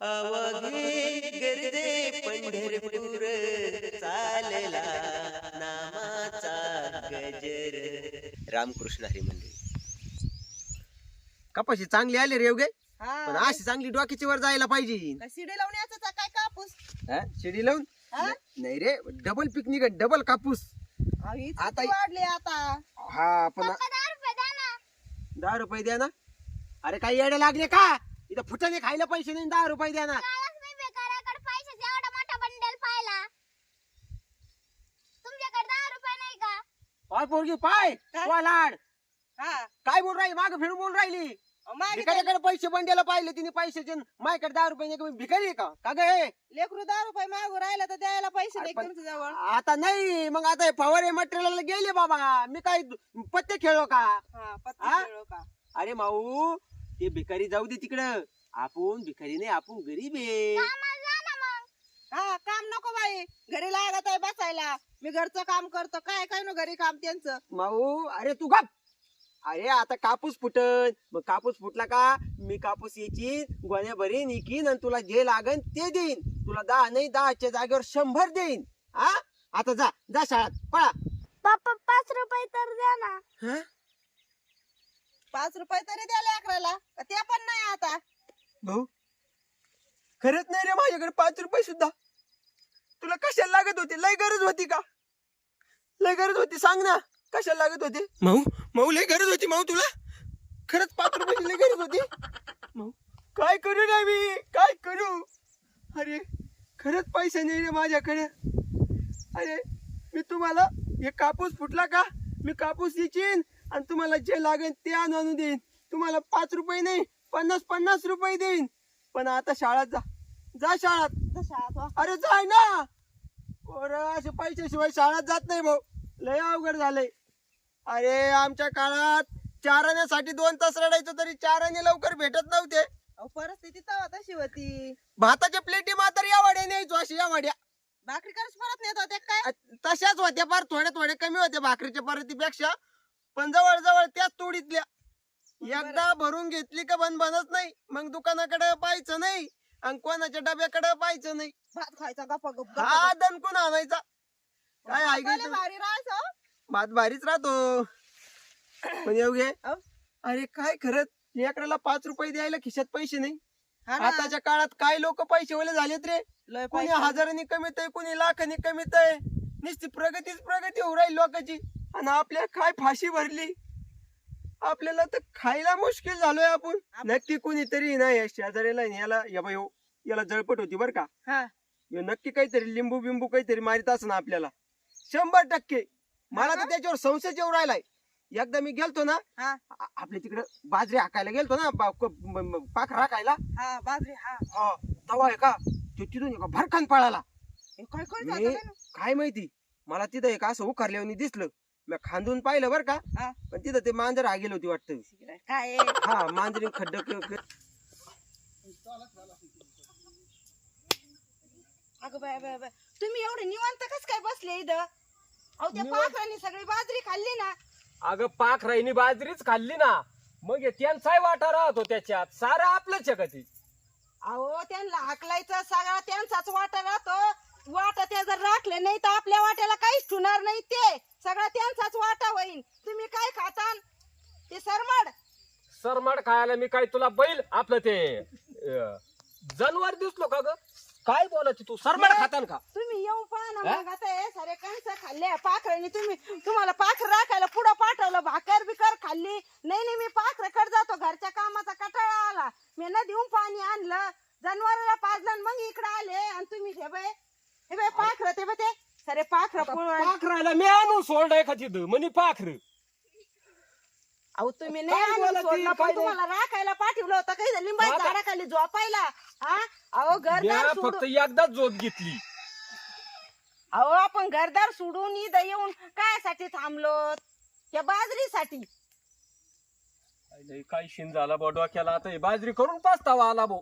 अवघे गर्दे पंढरपूर चालला नामाचा गजर. रामकृष्ण हरी मंदिर कपाशी चांगली आली रे पण हा. अशी चांगली डोक्याची वर जायला पाहिजे. शिडी लावून याचा काय कापूस? हा? शिडी लावून? हा? नाही रे डबल पिकनिक डबल कापूस. ही आता- वाढले आता. हा पण दहा रुपये द्या ना. अरे काही येडे लागले का? इथं फुटाने खायला पैसे नाही दहा रुपये द्या ना कालच मी बेकाराकडे पैशाचा एवढा मोठा बंडल पाहिला. तुमच्याकडे दहा रुपये नाही का? पाय पोरगी पाय? वा लाड. हा. काय बोल राहिली? माग फिरून बोल राहिली? अहो, मागे भिकाऱ्याकडे पैसे बंड्याला पाहिले तिने पैशाचे माझ्याकडे दहा रुपये नाही का? भिकारी आहे का? का ग हे? लेकरू दहा रुपये मागू राहिला तर द्यायला पैसे नाही पण- तुमच्या जवळ. आता नाही. मग आता हे फवारे मटेरियल गेले बाबा. मी काय पत्ते खेळलो का? हा पत्ते हा? खेळू का? अरे माऊ ते भिकारी जाऊ दे तिकडं. आपण भिकारी नाही आपण गरीब आहे. कामाला जा ना मग. हा काम नको बाई. घरी लागत आहे बसायला. मी घरचं काम करतो. काय काय ना घरी काम त्यांचं? माऊ अरे तू गप. अरे आता कापूस फुटन मग कापूस फुटला का? मी कापूस याची गोण्या भरीन इकीन आणि तुला जे लागन ते देईन. तुला दहा नाही दहाच्या जागेवर शंभर देईन. हा? आता जा जा शाळेत. पळा. पप्पा पाच रुपये तर द्या ना. हा? पाच रुपये तरी द्या लेकराला का ते पण नाही आता. भाऊ खरंच नाही रे माझ्याकडे पाच रुपये सुद्धा. तुला कशाला लागत होते? लय गरज होती का? लय गरज होती सांग ना. कशाला लागत होते? माऊ माऊ लय गरज होती माऊ तुला. खरंच पाच रुपयाची लय गरज होती. माऊ. काय करू रे मी? काय करू? अरे खरंच पैसे नाही रे माझ्याकडे. अरे मी तुम्हाला हे कापूस फुटला का? मी कापूस इचीन आणि तुम्हाला जे लागेल ते आणून देईन. तुम्हाला पाच रुपये नाही पन्नास पन्नास रुपये देईन. पण आता शाळेत जा. जा शाळेत. आता अरे जाय ना. पोरं असे पैशाशिवाय शाळेत जात नाही भाऊ. लय अवघड झालंय. अरे आमच्या काळात चारण्यासाठी दोन तास रडायचो तरी चाराने लवकर भेटत नव्हते. परिस्थिती तशी होती. भाताच्या प्लेटी मात्र या वाड्या न्यायचो अशी या वाड्या. भाकरी करच परत नेत होते काय? तशाच होत्या फार थोड्या थोड्या कमी होत्या भाकरीच्या परतीपेक्षा. पण जवळ जवळ त्याच तोडीतल्या. एकदा भरून घेतली का बन बनत नाही. मग दुकानाकडे पाहायचं नाही आणि कोणाच्या डब्याकडे पाहायचं नाही. भात खायचा गप्पा हा दणकून आणायचा? काय ऐकायचं भारी भात भारीच राहतो. पण येऊ घे. अरे काय खरंच? लेकराला पाच रुपये द्यायला खिशात पैसे नाही. आताच्या काळात काय लोक पैसे वाले झालेत रे? कोणी. हजारांनी कमीत आहे कोणी लाखांनी कमीत आहे. नुसती प्रगतीच प्रगती होऊ राहील लोकांची. आणि आपल्या काय फाशी भरली. आपल्याला तर खायला मुश्किल झालोय आपण. नक्की कोणीतरी नाही या शेजाऱ्याला आणि याला या बाई हो, याला जळपट होती बर का. हा. ह्यो नक्की काहीतरी लिंबू बिंबू काहीतरी मारित असं आपल्याला. शंभर टक्के. मला तर त्याच्यावर संशय येऊ राहिलाय. एकदा मी गेलतो ना हा. आ- आपल्या तिकडे बाजरी हाकायला गेलतो ना पा- क- म- म- पाख राखायला हा बाजरी हा. हा तवा आहे का? तो तिथून एका भरखान पळाला. हे काय काय मी माहिती? मला तिथं एक असं उकारल्यावर दिसलं. मी खांदून पाहिलं बरं का. हा. पण तिथं ते मांजर हा गेलो होती वाटतं. काय? हा मांजरी खड्ड क- क- अगं बाय बाय बाय. तुम्ही एवढे निवांत कस काय बसले इथं? अहो त्या. पाखरांनी सगळी बाजरी खाल्ली ना. अगं पाख राहिनी बाजरीच खाल्ली ना. मग हे त्यांचाही वाटा राहतो त्याच्यात. सारं आपलंच आहे का ती? अहो त्यांना हाकलायचं सगळा त्यांचाच वाटा राहतो. वाटा त्या जर राखले नाही तर आपल्या वाट्याला काहीच ठुणार नाही ते. सगळा त्यांचाच वाटा होईल तुम्ही काय खातान? ते सरमड. सरमाड खायला मी काय तुला बैल? आपलं ते अं, जनावर दिसलो का ग? काय बोलायची तू? सरमाड खातान का? तुम्ही येऊन पहा ना? मग. आता हे सारे कणसं खाल्ले पाखरांनी तुम्ही तुम्हाला पाखर राखायला पुढं पाठवलं भाकर बिकर खाल्ली. नाही नाही मी पाखराकडे जातो. घरच्या कामाचा कटाळा आला. मी नदीहून पाणी आणलं. जनावराला पाजलं आणि मग इकडे आले. आणि तुम्ही बाय हे बाय पाखर ते बाय ते. सारे पाखर पाख राहिला मी आणून सोडलंय का तिथं म्हणे पाखर. अहो तुम्ही काय नाही आणून बोलत सोडलं, ती, पण काय तुम्हाला राखायला पाठवलं होतं काही लिंबाच्या झाडाखाली झोपायला? हा? अहो घरदार फक्त सोडून एकदाच जोत घेतली. अहो आपण घरदार सोडून इथं येऊन कायसाठी थांबलो या बाजरीसाठी. काय शिन झाला बा डोक्याला. आता हे बाजरी करून पाचतावा आला भाऊ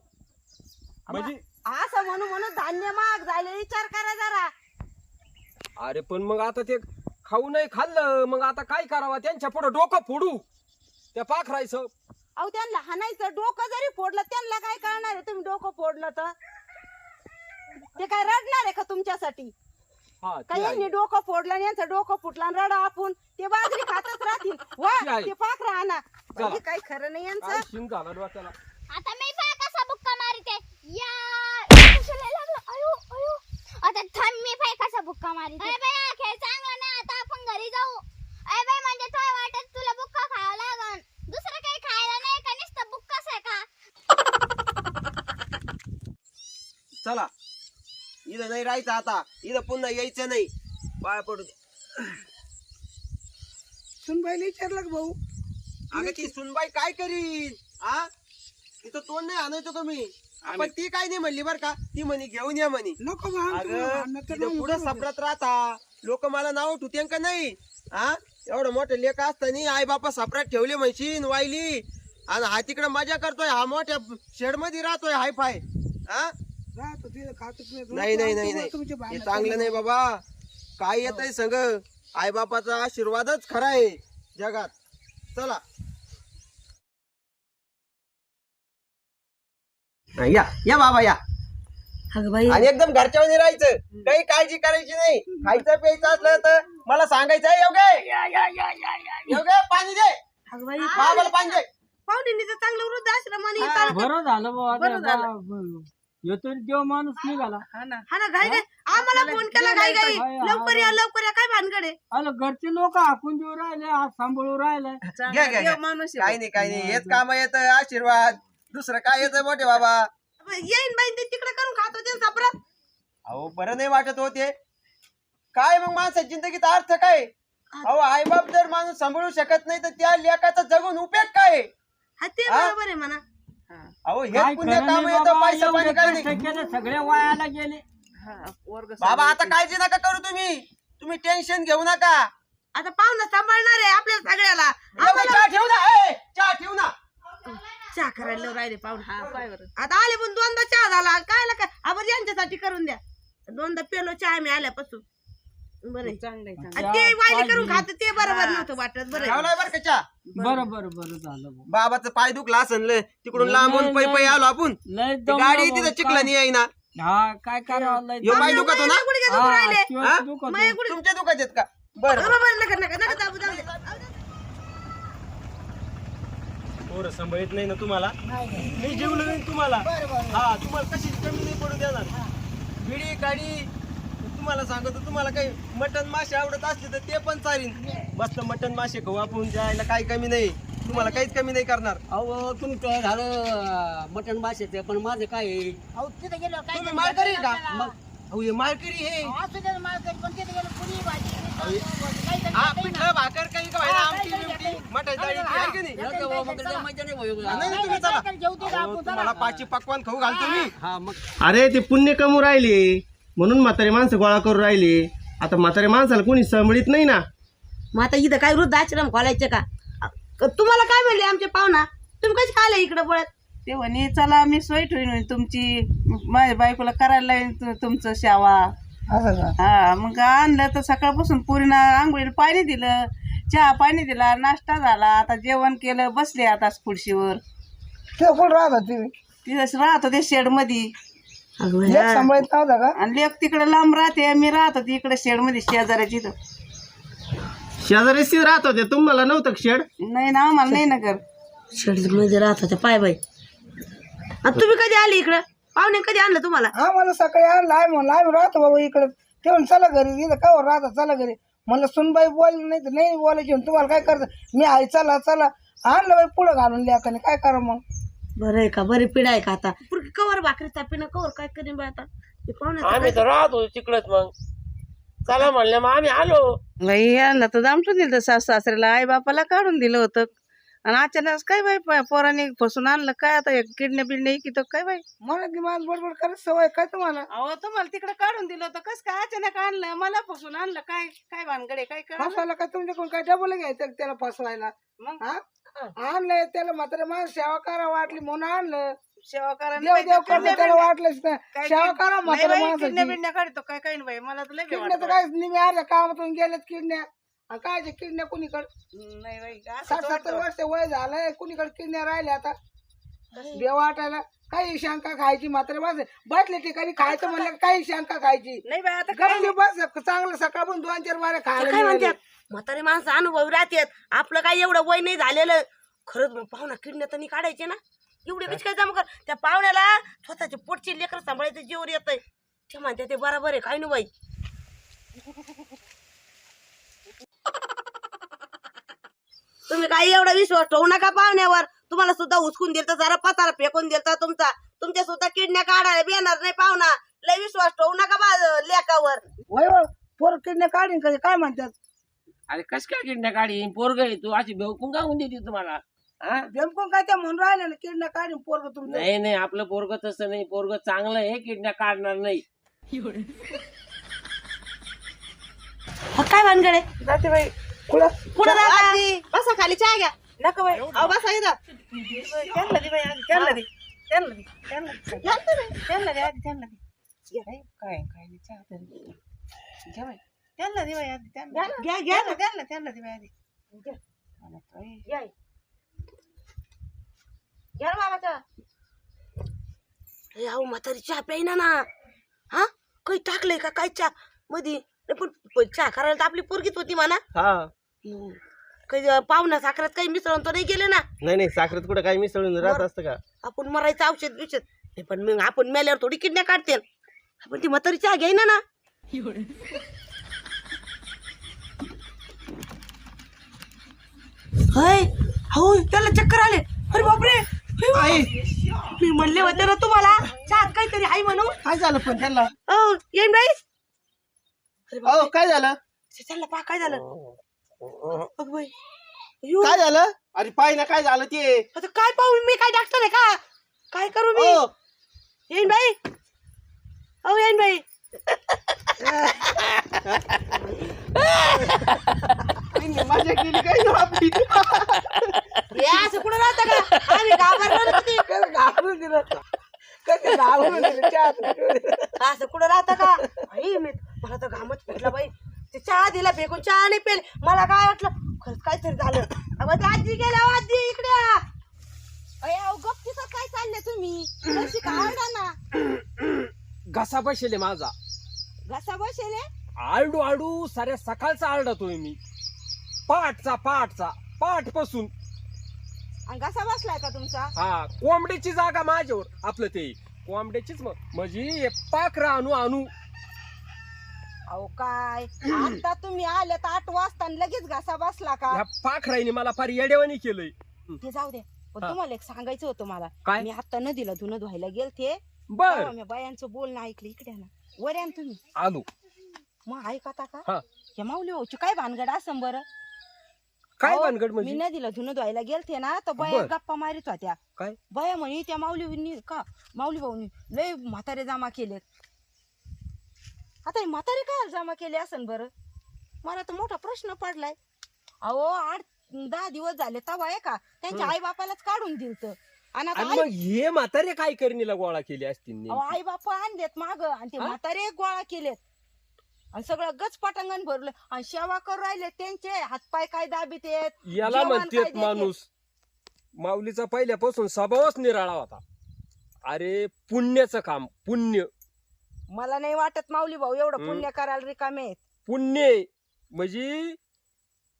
म्हणजे असं म्हणून म्हणून धान्य महाग झाले विचार करा जरा. अरे पण मग आता ते खाऊ नाही खाल्लं मग आता काय करावं? त्यांच्या पुढे डोकं फोडू. त्या पाखरायचं. अहो त्यांना हाणायचं डोकं जरी फोडलं त्यांना काय करणार आहे? तुम्ही डोकं फोडलं तर? ते काय रडणार आहे का तुमच्यासाठी? हा का ती आहे. यांनी डोकं फोडलं आणि यांचं डोकं फुटलं आणि रडा आपण. ते बाजरी खातच राहतील. ती वा आहे. ते पाखरं आणा. चला. म्हणजे काही खरं नाही काय यांचं. शिंग झाला डोक्याला आता मी पाय कसा बुक्का मारिते. या. कशाला लागलं. अयो अयो. आता थांब मी कसा बुक्का मारिते अरे बाई हा खेळ चांगला नाही. आता आपण घरी जाऊ. अरे बाई म्हणजे तो वाटत तुला बुक्का खावा लागन? दुसरं काही खायला नाही का? नुसतं बुक्काच आहे का? चला. इथं नाही राहायचं आता. इथं पुन्हा यायचं नाही. पाय पडू दे. सुनबाईला विचारलं का भाऊ. अगं ती सुनबाई काय करीन? आ तिथं तोंड नाही आणायचो का मी? पण ती काय नाही म्हणली बर का. ती म्हणे घेऊन या म्हणे. नको अगं पुढे सापडत राहता. लोक मला नाव ठुते का नाही? हा एवढं मोठं लेख असताना आई बापा सापडात ठेवले म्हणशीन वाईली. आणि हा तिकडे मजा करतोय हा मोठ्या शेडमध्ये राहतोय हाय फाय. हा नाही. नाही नाही नाही हे चांगलं नाही बाबा. काय येत आहे सगळं? आई बापाचा आशीर्वादच खरा आहे जगात. चला. या या बाबा या. अगं बाई. आणि एकदम घरच्या मध्ये राहायचं. काही काळजी करायची नाही. खायचं प्यायचं असलं तर मला सांगायचं "ए, योगे योगे पाणी दे. अगं बाई. बाबाला पाणी दे. तर चांगलं वृद्ध आश्रम आणि चालत बरं झालं. बा- देव माणूस निघाला. हा ना. घाई घाई. आम्हाला फोन केला घाई घाई. लवकर या लवकर या. काय भानगड आहे? अरे घरचे लोक हाकून देऊ राहिले हात सांभाळू राहिले. घ्या घ्या घ्या. काही नाही काही नाही. हेच काम येत आशीर्वाद. दुसरं काय येत मोठे बाबा? येईन बाई ते तिकडे करून खात होते सापरात अहो बरं नाही वाटत होते काय मग माणसाच्या जिंदगीचा अर्थ काय? अहो आईबाप जर माणूस सांभाळू शकत नाही तर त्या लेखाचा जगून उपयोग काय? आहे? हा ते हा? बरोबर आहे म्हणा. अहो काय हे पुण्य खरं काम नाही येतं बाबा, पैसा पाणी एवढे काय कष्ट नाही. केले सगळे वायाला गेले. बाबा आता काळजी नका करू तुम्ही. तुम्ही टेन्शन घेऊ नका. आता पाहुणा सांभाळणार आहे आपल्या सगळ्याला एवढं चहा ठेवू ना ए, चहा ठेवू ना चहा करायला राहिले पाहुणे. आता आले पण दोनदा चहा झाला. काय काय आपण यांच्यासाठी करून द्या. दोनदा पेलो चहा मी आल्यापासून. बरं. आणि ते वायली करून खात ते बरोबर नव्हतं वाटत. बरं. आहे. ठेवलाय बरं का चहा? बरं. बरं बरं झालं बुवा. बाबाचं पाय दुखला असन लय. तिकडून लांबून पै पै आलो आपण. लय गाडी तिथं चिकला नाही येईना. काय- हा काय करावं? लय यो पाय दुखतो ना? गुडघे हा, राहिले. हा? गुडघे तुमच्या दुखात आहेत का? बरं बरं. नका नका नका दाबू. पोरं सांभाळत नाही ना तुम्हाला? मी जेवलो नाही तुम्हाला? हा तुम्हाला कशी कमी नाही पडू देणार. बिडी काडी तुम्हाला सांगतो तुम्हाला काही मटन मासे आवडत असले तर ते पण चालीन. मस्त मटन मासे खाऊ आपण जायला काही कमी नाही. तुम्हाला काहीच कमी नाही करणार. अहो तुमचं झालं मटण माशाचं पण माझं काय आहे? तुम्ही आहे का? अहो हे माळकरी हे हा पिठलं भाकर काही का व्हायला आमटी बिमटी? मटण डाळी आहे की नाही? नका बाबा, मग लय मजा नाही भाऊ. नाही नाही, तुम्ही चला. अहो, तुम्हाला पाचशे पकवान खाऊ घालतो मी. हा अरे ते पुण्य कमू राहिले. म्हणून म्हातारे माणसं गोळा करून राहिले. आता म्हातारे माणसाला कोणी संभळीत नाही ना. मग आता इथं काय वृद्ध आश्रम खोलायचे का? अ, तुम्हाला काय म्हणले आमचे पाहुणा? तुम्ही कसे आले इकडे पळत? ते म्हणे चला मी सोय ठेवीन तुमची. माझ्या बायकोला करायला लावीन तु- तुमचं हा मग आणलं तर सकाळपासून पुरीनं आंघोळीला पाणी दिलं चहा पाणी दिला नाश्ता झाला आता जेवण केलं बसले आता खुर्शीवर तिथं राहत होते शेडमध्ये आणि लेक तिकडे लांब राहते मी राहत होते इकडे शेडमध्ये शेजाऱ्याची इथं. शेजारीशी राहत होते तुम्हाला नव्हतं का शेड नाही ना आम्हाला नाही ना कर मध्ये राहत होते पाय बाई. आणि तुम्ही कधी आले इकडं? पाहुणे कधी आणलं तुम्हाला? आम्हाला सकाळी आणलं आहे म्हणलं आम्ही राहतो बाबा इकडे. म्हणून चला घरी इथं का राहता चला घरी. म्हणलं सुनबाई बोल नाही तर नाही बोलायची म्हणून तुम्हाला काय करतं मी आई चला चला. आणलं बाई पुढं घालून लेखाने काय करा मग? बरं आहे का? बरी पिढा आहे का आता? पुरकी कवर भाकरी तापीनं कवर काय करीन बाई आता? हे पाहुणे आम्ही तर राहतो तिकडच मग. चला म्हणलं मग आम्ही आलो. बाई यांना तर दामटून दिलं सासू सासऱ्याला आई बापाला काढून दिलं होतं. आणि अचानक काय बाई पोराने फसून आणलं? काय आता किडण्या बिडण्या की तो काय बाई? मला ती माझ बडबड करत सवय काय तुम्हाला? अहो तुम्हाला तिकडे काढून दिलं होतं. कस काय अचानक आणलं? मला फसून आणलं. काय काय भानगडे? काय कळलं? फसवायला काय तुमच्याकडून? काय डबल घ्यायचं का त्याला फसवायला? मग? हा? आणलंय त्याला म्हातारे माणूस सेवा करा वाटली म्हणून आणलं. सेवा करा देव त्याला वाटलंच नाही. सेवा करा बाई, किडण्या माणसाची बिडण्या काढतो. काय काय नाही बाई मला तर भीती किडण्या तर. काय निम्या अर्ध्या कामातून गेलेत किडण्या आणि काय किडण्या कुणीकडे? नाही बाई असं साठ सत्तर. वर्ष वय झालंय कुणीकडे किडण्या राहिल्या आता? देव वाटायला काही शंका खायची मात्र बस. बसल्या ठिकाणी खायचं म्हणलं की काही शंका खायची. नाही बाई आता काय बस चांगलं सकाळपासून दोन चार बारे खायला काय मिळाले. म्हणतात? म्हातारे माणसं अनुभव राहतात. आपलं काय एवढं वय नाही झालेलं. खरंच मग पाहुणा किडण्या तर नाही काढायचे ना. एवढे बीच काय? जमा कर त्या पाहुण्याला स्वतःचे पोटचे लेकर सांभाळायचं जीवर येतंय. ते म्हणते ते बरोबर आहे काय नाही बाई? तुम्ही काही एवढा विश्वास ठेवू नका पाहुण्यावर. तुम्हाला सुद्धा उचकून दिल तर जरा पतारा फेकून दिल तर तुमचा. तुमच्या सुद्धा किडण्या काढायला येणार नाही पाहुणा. लय विश्वास ठेवू नका बा वय, पोर किडण्या काढीन कधी काय म्हणतात? अरे कस काय किडण्या काढी पोरग आहे तू अशी भेवकून का देते तुम्हाला? हा? काय त्या म्हणून राहिले ना किडण्या काढीन पोरग तुमचं? नाही नाही आपलं पोरग तसं नाही. पोरग चांगलं आहे किडण्या काढणार नाही. काय भानगडे जाते बाई. कुठं बसा खाली चहा घ्या. नका बाई. अहो बसा इथं. त्यांना दे बाई आधी त्यांना दे. त्यांना दे त्यांना दे. त्यांना दे आधी त्यांना दे. घ्या बाई. काय काय नाही चहा तरी. घ्या बाई. त्यांना दे बाई आधी त्यांना घ्या घ्या. ना त्यांना त्यांना दे बाई आधी घ्या. बाबा चहा अहो म्हातारी चहा प्यायना ना. हा? काही टाकलंय का? काय चहा? मधी. नाही पण चहा करायला तर आपली पोरगीच होती म्हणा. हा. काही पाहुणा साखरात काही मिसळून तर नाही गेले ना. नाही नाही साखरेत कुठं काही मिसळून राहत असतं का? आपण मरायचं औषध बिषध. नाही पण मग आपण मेल्यावर थोडी किडण्या काढते आपण ती म्हातारी चहा घ्यायना ना. होय हो त्याला चक्कर आले. अरे बापरे मी म्हणले होते ना तुम्हाला चहात काहीतरी आहे म्हणून. काय झालं पण त्याला हो येईन बाई हो काय झालं? त्याला पा काय झालं? बाई काय झालं? अरे पाय ना काय झालं ते? आता काय पाहू मी? काय डॉक्टर आहे का? काय करू मी? हो येईन बाई. हो येईन बाई. तिने मजा केली काय गं आपली? हे असं कुठं राहतं का? आम्ही घाबरलो ना किती. कसं घाबरून दिलं कसं घाबरून दिलं चहा पिऊन. असं कुठं राहतं का? आई मी मला तर घामच फुटला बाई. चहा दिला फेकून चहा नाही पेल. मला काय वाटलं खरंच काहीतरी झालं. अगं आजी गेल्या आजी इकडे या. अय अहो गप्पीचं काय चाललंय तुम्ही? कशी ना? घसा बसेल माझा. घसा बसेले आरडू आरडू साऱ्या सकाळचा आरडतोय मी. पाठचा पाठचा पाठपासून आणि घसा बसलाय का तुमचा? हा कोंबड्याची जागा माझ्यावर. आपलं ते कोंबड्याचीच मग म्हणजे हे पाखरं आणू आणू. अहो काय? आता तुम्ही आले तर आठ वाजता आणि लगेच घसा बसला का? ह्या पाखराईने मला फार येडेवानी केलंय. ते जाऊ दे. पण हा. तुम्हाला एक सांगायचं होतं मला. काय? मी आता नदीला धुणं धुवायला गेलते. बर. तेव्हा मी बायांचं बोलणं ऐकलं. इकडे ना. वर या ना तुम्ही. आलो. मग ऐकता का? हा. हे माऊली भाऊची काय भानगड असं बरं? काय अहो, भानगड मी म्हणजे नदीला धुणं धुवायला गेलते ना तर बया बर. गप्पा मारित होत्या. काय? बया म्हणे त्या माऊली का? माऊली भाऊनी लय म्हातारे जमा केलेत. आता हे म्हातारे काय जमा केले असन बरं? मला तर मोठा प्रश्न पडलाय. अहो आठ दहा दिवस झाले तवा आहे का? त्यांच्या आई बापालाच काढून दिलत. आणि आता आणि आई मग हे म्हातारे काय करणीला गोळा केली असतील अहो, नेमकी? आई बापा आणलेत माग आणि ते हा? म्हातारे गोळा केलेत. आणि सगळं गच पटांगण भरलं. आणि सेवा करू राहिले त्यांचे. हातपाय काय दाबीत येत याला जेवण काय म्हणतेत देते? माणूस माऊलीचा पहिल्यापासून स्वभावच निराळा होता. अरे पुण्याचं काम पुण्य. मला नाही वाटत माऊली भाऊ एवढं. पुण्य करायला रिकामे आहेत. पुण्य. म्हणजे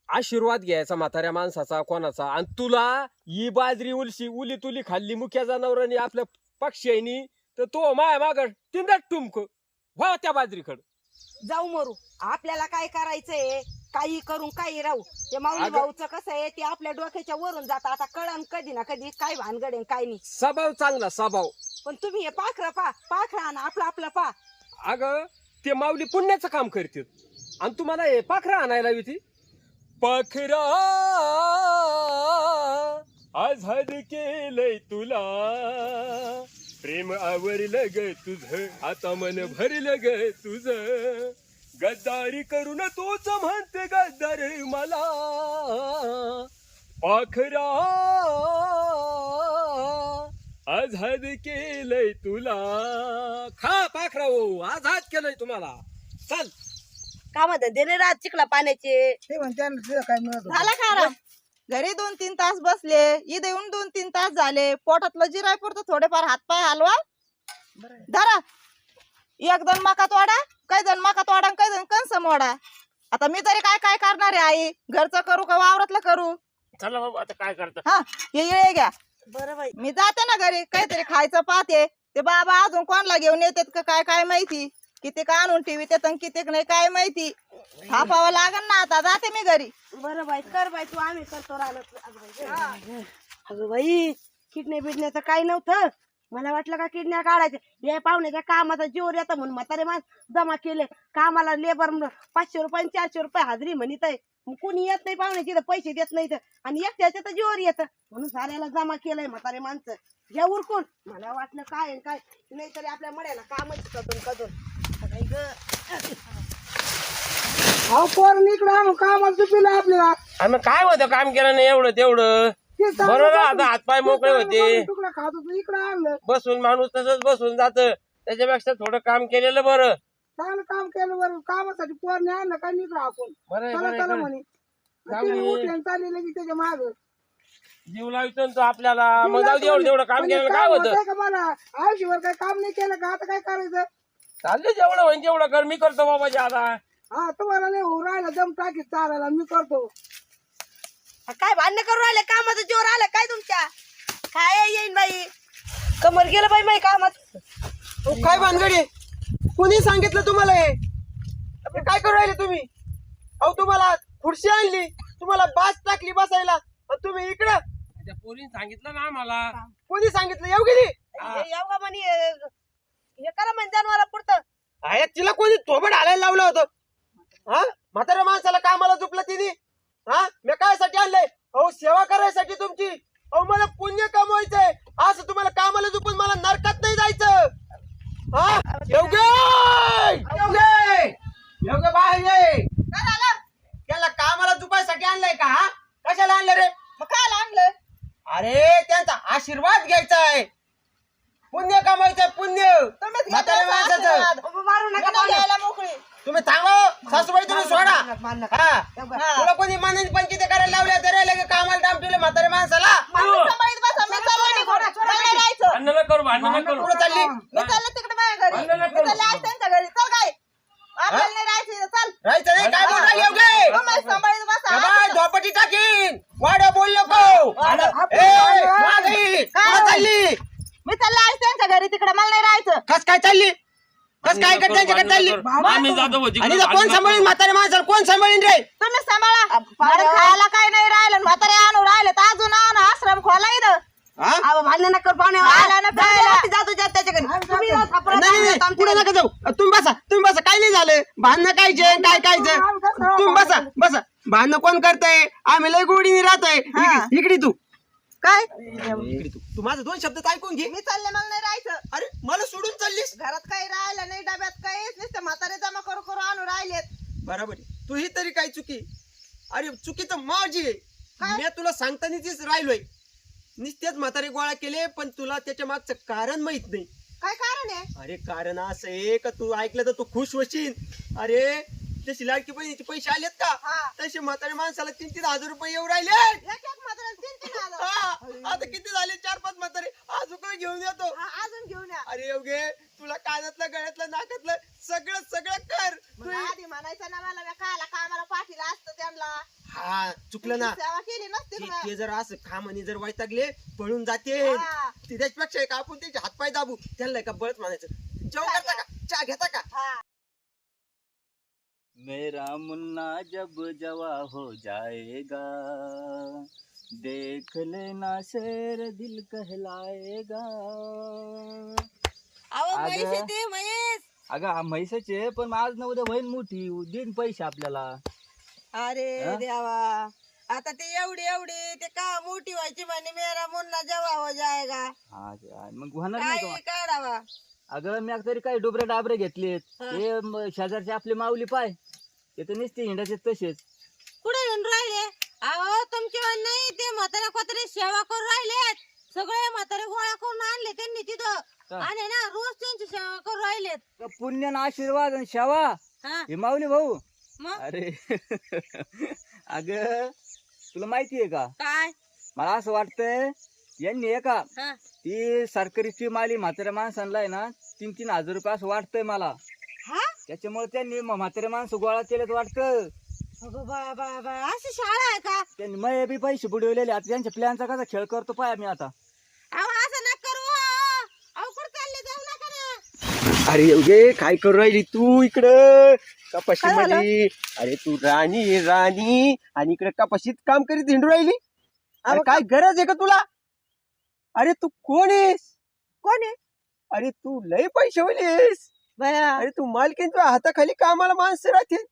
आशीर्वाद घ्यायचा म्हाताऱ्या माणसाचा कोणाचा आणि तुला ही बाजरी उलशी उली तुली खाल्ली मुख्या जनावरांनी आपल्या पक्ष्यानी तर तो माया माग तिंदट टुमक व्हा त्या बाजरीकड जाऊ मरू आपल्याला काय करायचंय काही करून काही राहू. ते माऊली अगं- भाऊचं कसं आहे ते आपल्या डोक्याच्या वरून जात. आता कळण कधी ना कधी काय भानगड आहे काय नाही. स्वभाव चांगला स्वभाव. पण तुम्ही हे पाखरं पा पाखरं आणि आपलं आपलं पा अग ते माऊली पुण्याचं काम करते. आणि तुम्हाला हे पाखरा आणायला हवी ती? पाखरा आझाद केलंय तुला. प्रेम आवरलं ग तुझ आता मन भरलं ग तुझ. गद्दारी करून तूच म्हणते गद्दार मला. पाखरा आझाद केलंय तुला. खा पाखरा हो आझाद केलंय तुम्हाला. चल. काम धंदे नाही राहत चिखला पाण्याचे. ते म्हणते तुझं काय होतं. झाला का आराम? घरी दोन तीन तास बसले इथे येऊन दोन तीन तास झाले. पोटातलं जिराय पुरतं थोडेफार हातपाय हलवा. धरा. एक दोन मकात वाडा काही जण मकात वाडा काही जण कंस मोडा. आता मी तरी काय काय करणार आहे आई? घरचं करू का वावरातलं करू? चला बाबा आता काय करता? हा हे येळे घ्या. बरं बाई. मी जाते ना घरी काहीतरी खायचं पाहते. ते बाबा अजून कोणला घेऊन येतात का काय काय माहिती? किती का आणून टीव्ही ते किती नाही काय माहिती? थापावं लागन ना आता जाते मी घरी. बरं बाई कर बाई तू आम्ही करतो अगं बाई किडनी बिडण्याचं काही नव्हतं. मला वाटलं का किडण्या काढायच्या. या पाहुण्याच्या कामाचा जीवर येतं म्हणून म्हातारे माणस जमा केले. कामाला लेबर पाचशे रुपये आणि चारशे रुपये हाजरी म्हणित आहे. कोणी येत नाही पाहुण्याची तर पैसे देत नाही आणि एकट्याच्या तर जीवर येतं. म्हणून साऱ्याला जमा केलंय म्हातारे माणसं. घ्या उरकून मला वाटलं काय काय. नाही तरी आपल्या मड्याला कामच कधून कदून अहो पोर इकडे आणून कामाला चुकीला आपल्याला. आणि काय होतं? काम केलं नाही एवढं तेवढं. बरोबर आता हातपाय मोकळे होते. चांगलं तुकडा खात होतो इकडे आणलं बसून माणूस तसंच बसून जात. त्याच्यापेक्षा थोडं काम केलेलं बरं. चांगलं काम केलं बरं. कामासाठी पोरने आणलं काय निघलं आपण? बरं आहे, चला बरं आहे, चला बरं आहे. म्हणे. चालले की त्याच्या माग. जीव लावतो ना तो आपल्याला. मग जाऊ दे एवढं तेवढं काम केलं काय होतं? का मला? आयुष्यभर काय काम नाही केलं का? आता काय करायचं? चाललं जेवढं होईल तेवढं कर. मी करतो बाबा आता. हा तुम्हाला नाही होऊ राहिला. दम टाकीत चालायला. मी करतो. काय भांडण करून राहिले? कामाचं जोर आलं काय तुमच्या? काय येईन बाई? कमर गेलं बाई माई कामात. अहो, काय भानगडी कोणी सांगितलं तुम्हाला हे? काय करू राहिले तुम्ही? अहो तुम्हाला खुर्ची आणली तुम्हाला बास टाकली बसायला. आणि तुम्ही इकडं. त्या पोरीने सांगितलं ना आम्हाला. कोणी सांगितलं? येऊ गेली एवढं म्हणे? हे करा म्हणजे जनावरा पुरतं. अरे तिला कोणी थोबड हालायला लावलं होतं. हा? म्हाताऱ्या माणसाला कामाला झुपलं तिने? हा? मी काय आणलंय? अहो सेवा करायसाठी तुमची. अहो मला पुण्य कमवायचंय. असं तुम्हाला कामाला झुपून मला नरकात नाही जायचं. हा? योग्य! योग्य! योग्य बाहेर ये. त्याला कामाला झुपायसाठी आणलंय का हा? कशाला आणलं रे? मग काय आणलं? अरे त्यांचा आशीर्वाद घ्यायचा आहे पुण्य कमवायचंय पुण्य. मारू नका मोकळी. तुम्ही थांबा सासूबाई तुम्ही सोडा. मान हा. तुला कोणी मानाने पंचायती करायला लावल्या तरी लगे कामाला टाइम ठेवले म्हातारे माणसाला. राहायचं. भांडण करू भांडण करू. कुठं चालली. मी चालले तिकडे माझ्या घरी. भांडण नको मी चालले आज त्यांच्या घरी चल काय आपल्याला नाही राहायचं इथं, चल राहायचं नाही काय बोल राहिली अवघे? तुम्ही सांभाळीत बसा ए बाय, झोपटी टाकीन वाड्या बोल नको ए, मागे, कुठं चालली मी चालले आज त्यांच्या घरी तिकडे मला नाही राहायचं कस काय चालली कस काय कर त्यांच्याकडे चालली आम्ही जातो आणि इथं कोण सांभाळीन म्हातारे माणसाला कोण सांभाळीन रे? तुम्ही सांभाळा. मला खायला काय नाही राहिलं म्हातारे आणून राहिले तर अजून आण आश्रम खोला इथं. हा? अहो भांडण नका करू पाहुणे आला ना जातो जा त्याच्या घरी तुम्ही जा, सापडा नाही नाही आमच्या पुढे नका जाऊ. तुम्ही बसा तुम्ही बसा. काय नाही झालं. भांडणं कायचे काय कायचं तुम्ही बसा बसा. भांडणं कोण करताय? आम्ही लय गोडीने राहतोय. इकडे- इकडे तू. काय? इकडे तू. तू माझं दोन शब्द ऐकून घे. मी चालले मला नाही राहायचं. अरे मला सोडून चाललीस? घरात काही राहिलं नाही डब्यात काहीच नुसते. म्हातारे जमा करू करू आणून राहिलेत. बरोबर आहे. तू ही तरी काय चुकी? अरे चुकी तर माझी आहे मी तुला सांगतानीच राहिलोय. नुसतेच म्हातारे गोळा केले पण तुला त्याच्या मागचं कारण माहीत नाही. काय कारण आहे? अरे कारण असं आहे का? तू ऐकलं तर तू खुश होशील. अरे जशी लाडकी बहिणीचे पैसे आलेत का? हा. तसे म्हातारे माणसाला तीन तीन हजार रुपये येऊ राहिले म्हातारे तीन तीन आलं हा, आता किती झाले? चार पाच म्हातारे. अजून घेऊन येतो. हा, अजून घेऊन या. अरे योगे तुला कानातलं गळ्यातलं नाकातलं सगळं सगळं कर. मग आधी म्हणायचं ना मला काला कामाला पाठीला असतं त्यांना. हा चुकलं ना. सेवा केली नसती ते जर असं खामणी जर वैतागले पळून जाते. हा. त्याच्यापेक्षा एक आपण त्याचे हातपाय दाबू. त्यांना का बळच म्हणायचं. जेवण करता का? चहा घेता का. मेरा मुन्ना जब जवा हो जाएगा देख लेना शेर दिल कहलाएगा। अहो अगं. म्हैस अगं हा म्हैसाचे पण आज न उद्या होईल मोठी देईन पैसे आपल्याला. अरे हा? देवा! आता ते एवढी एवढी ते का मोठी व्हायची म्हणे मेरा मुन्ना जेव्हा हो हा ते आहे. मग होणार नाही काही काढावा. अगं मी तरी काही डुबरे डाबरे घेतलेत. ते म- शेजारचे आपले माऊली पाय ते तर नुसते हिंडाचे तसेच. कुठे येऊन राहिले? अहो तुमची म्हण नाही ते म्हातारे कोतारे सेवा करून राहिलेत. सगळे म्हातारे गोळा करून आणले त्यांनी तिथं. का? आणि ना रोज त्यांची सेवा करून राहिलेत. पुण्य ना आशीर्वाद आणि शावा हा. हे माऊली भाऊ? मग? अरे अग तुला माहिती आहे का? काय? मला असं वाटतंय यांनी आहे का हा. ती सरकारी स्कीम आली म्हाताऱ्या माणसांना आहे ना तीन तीन हजार रुपये असं वाटतंय मला. हा? त्याच्यामुळे त्यांनी म्हातारे माणसं गोळा केलेत वाटतं. अगं अशी शाळा आहे का? त्यांनी मय बी पैसे बुडवलेले आता त्यांच्या प्लॅनचा कसा खेळ करतो पाय मी आता. अहो असं नका करू हो. अहो कुठं चालले जाऊ नका ना. अरे योगे काय करू राहिली तू इकडं? कपाशी काय झालं? मध्ये अरे तू राणी आहे, राणी. आणि इकडे कपाशीत काम करीत हिंडू राहिली? अरे अहो, काय गरज आहे का तुला? अरे तू कोण आहेस? कोण आहे? अरे तू लय पैसे बया अरे तू मालकीन तुझ्या हाताखाली कामाला माणसं राहतील.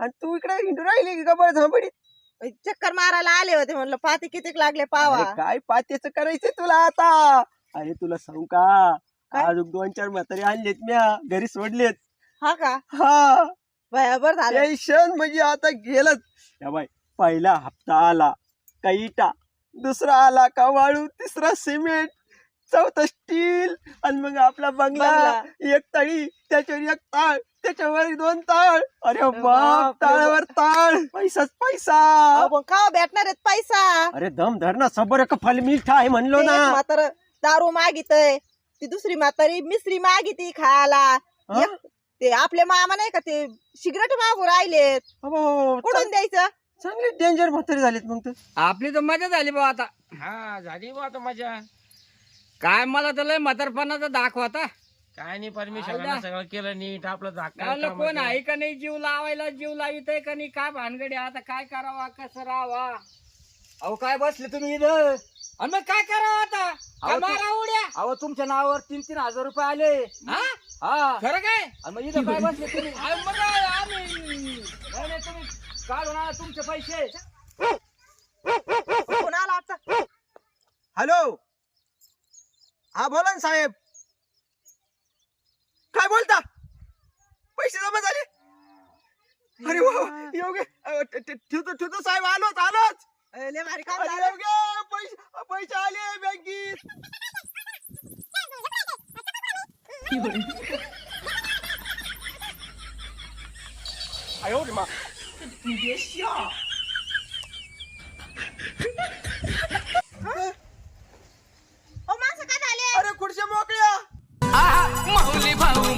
आणि तू इकडे हिंडू राहिली गबळ झांबडीत? चक्कर मारायला आले होते म्हणलं पाती कितीक लागले पावा. अरे काय पात्याच करायचंय तुला आता? अरे तुला सांगू का? काय? अजून दोन चार म्हातारे आणलेत म्या घरी सोडलेत. हा का? हा. बया बर झालं क्षण म्हणजे आता गेलंच. या बाई पहिला हप्ता आला का इटा दुसरा आला का वाळू तिसरा सिमेंट चौथा स्टील आणि मग आपला बंगला बंगला. एक तळी त्याच्यावर एक ताळ. त्याच्यावर दोन ताळ. अरे बाप ताळावर ताळ. पैसाच पैसा. अहो, मग का भेटणार आहेत पैसा? अरे दम धर ना सबर का फल मिठा आहे म्हणलो ते ना. एक म्हातारं दारू मागितय. ती दुसरी म्हातारी मिसरी मागिती खायला. हा? एक ते आपले मामा नाही का ते सिगरेट मागू राहिलेत. अबो, कुठून द्यायचं? चांगले डेंजर म्हातारे झालेत मग तर. आपली तर मजा झाली बा आता. हा झाली बा आता मजा. काय मला तर लय म्हातारपणाचा दाखवता काय नाही परमिशन. सगळं केलं नीट आपलं धाकटा कोण आहे का नाही जीव लावायला? जीव लावित का नाही? काय भानगडी आता काय करावा? कसं राहावा? अहो काय बसले तुम्ही इथं? आणि मग काय करावं आता? काय अहो, तू- मारा उड्या? अहो तुमच्या नावावर तीन तीन हजार रुपये आले. हा? हा. खरं काय? आणि मग इथं काय बसले तुम्ही? अरे मग आम्ही? नाही, नाही, तुम्ही काढून आणा तुमचे पैसे. कोणाला आता? हॅलो? हा बोला ना साहेब. काय बोलता? पैसे जमा झाले? अरे वा योगे अ, ठ- ठ- ठेवतो ठेवतो साहेब आलोच आलोच. अरे, लय भारी काम अरे झालं. योगे पैसे पैसे आले बँकेत. अयो रे मा अहो,